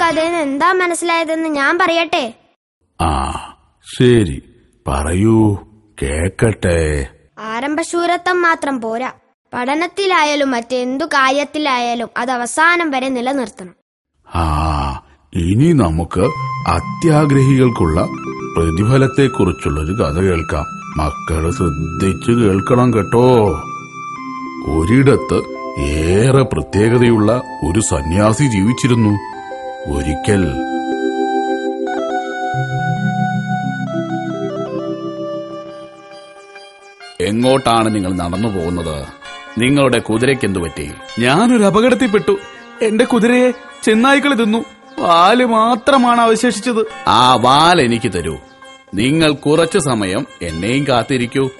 കഥയിൽ നിന്ന് എന്താ മനസ്സിലായതെന്ന് ഞാൻ പറയട്ടെ? ആ ശരി. പറയൂ കേക്കട്ടെ. ആരംഭശൂരത്വം മാത്രം പോരാ. പഠനത്തിലായാലും മറ്റെന്തു കാര്യത്തിലായാലും അത് അവസാനം വരെ നിലനിർത്തണം. ആ ഇനി നമുക്ക് അത്യാഗ്രഹികൾക്കുള്ള പ്രതിഫലത്തെക്കുറിച്ചുള്ളൊരു കഥ കേൾക്കാം. മക്കൾ ശ്രദ്ധിച്ചു കേൾക്കണം കേട്ടോ. ഒരിടത്ത് ഏറെ പ്രത്യേകതയുള്ള ഒരു സന്യാസി ജീവിച്ചിരുന്നു. ഒരിക്കൽ എങ്ങോട്ടാണ് നിങ്ങൾ നടന്നു പോകുന്നത്? നിങ്ങളുടെ കുതിരയ്ക്ക് എന്തു പറ്റി? ഞാനൊരു അപകടത്തിൽപ്പെട്ടു എന്റെ കുതിരയെ ചെന്നായ്ക്കൾ തിന്നു. വാൽ മാത്രമാണ് അവശേഷിച്ചത്. ആ വാൽ എനിക്ക് തരൂ. നിങ്ങൾ കുറച്ചു സമയം എന്നെയും കാത്തിരിക്കൂ.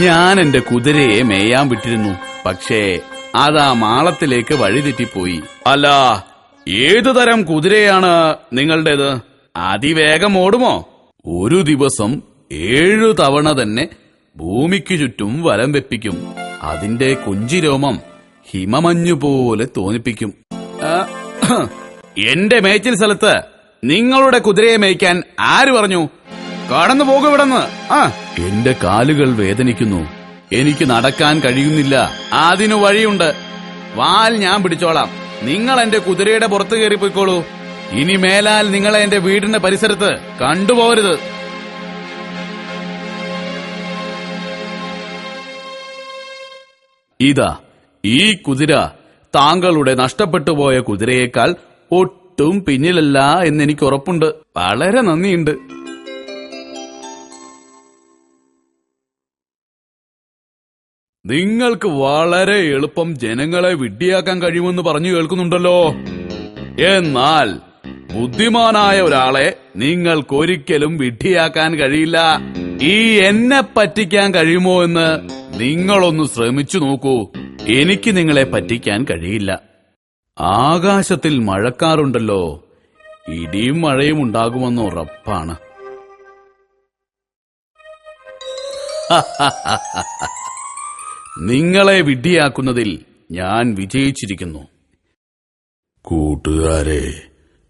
ഞാൻ എന്റെ കുതിരയെ മേയാൻ വിട്ടിരുന്നു. പക്ഷേ അതാ മാളത്തിലേക്ക് വഴിതെറ്റിപ്പോയി. അല്ല ഏതു തരം കുതിരയാണ് നിങ്ങളുടേത്? അതിവേഗം ഓടുമോ? ഒരു ദിവസം ഏഴു തവണ തന്നെ ഭൂമിക്ക് ചുറ്റും വലം വെപ്പിക്കും. അതിന്റെ കുഞ്ചിരോമം ഹിമമഞ്ഞു പോലെ തോന്നിപ്പിക്കും. എന്റെ മേച്ചിൽ സ്ഥലത്ത് നിങ്ങളുടെ കുതിരയെ മേയ്ക്കാൻ ആര് പറഞ്ഞു? കടന്നു പോകുവിടന്ന് ആ. എന്റെ കാലുകൾ വേദനിക്കുന്നു. എനിക്ക് നടക്കാൻ കഴിയുന്നില്ല. അതിനു വഴിയുണ്ട്. വാൽ ഞാൻ പിടിച്ചോളാം. നിങ്ങൾ എന്റെ കുതിരയുടെ പുറത്ത് കയറി പോയിക്കോളൂ. ഇനി മേലാൽ നിങ്ങളെ എന്റെ വീടിന്റെ പരിസരത്ത് കണ്ടുപോകരുത്. ഇതാ ഈ കുതിര താങ്കളുടെ നഷ്ടപ്പെട്ടു പോയ കുതിരയേക്കാൾ ഒട്ടും പിന്നിലല്ല എന്നെനിക്ക് ഉറപ്പുണ്ട്. വളരെ നന്ദിയുണ്ട്. നിങ്ങൾക്ക് വളരെ എളുപ്പം ജനങ്ങളെ വിഡ്ഢിയാക്കാൻ കഴിയുമെന്ന് പറഞ്ഞു കേൾക്കുന്നുണ്ടല്ലോ. എന്നാൽ ബുദ്ധിമാനായ ഒരാളെ നിങ്ങൾക്കൊരിക്കലും വിഡ്ഢിയാക്കാൻ കഴിയില്ല. ഈ എന്നെ പറ്റിക്കാൻ കഴിയുമോ എന്ന് നിങ്ങളൊന്ന് ശ്രമിച്ചു നോക്കൂ. എനിക്ക് നിങ്ങളെ പറ്റിക്കാൻ കഴിയില്ല. ആകാശത്തിൽ മഴക്കാറുണ്ടല്ലോ. ഇടിയും മഴയും ഉണ്ടാകുമെന്ന് ഉറപ്പാണ്. നിങ്ങളെ വിഡ്ഢിയാക്കുന്നതിൽ ഞാൻ വിജയിച്ചിരിക്കുന്നു. കൂട്ടുകാരെ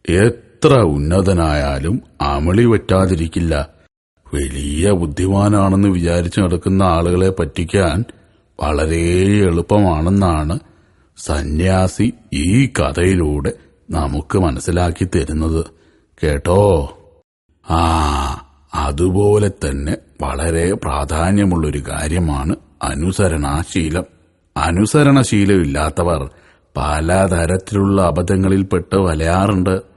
എത്ര ഉന്നതനായാലും അമളി പറ്റാതിരിക്കില്ല വലിയ ബുദ്ധിമാനാണെന്ന് വിചാരിച്ചു നടക്കുന്ന ആളുകളെ പറ്റിക്കാൻ വളരെ എളുപ്പമാണെന്നാണ് സന്യാസി ഈ കഥയിലൂടെ നമുക്ക് മനസ്സിലാക്കി തരുന്നത്. കേട്ടോ? ആ അതുപോലെ തന്നെ വളരെ പ്രാധാന്യമുള്ളൊരു കാര്യമാണ് അനുസരണാശീലം. അനുസരണശീലമില്ലാത്തവർ പലതരത്തിലുള്ള അബദ്ധങ്ങളിൽപ്പെട്ട് വലയാറുണ്ട്.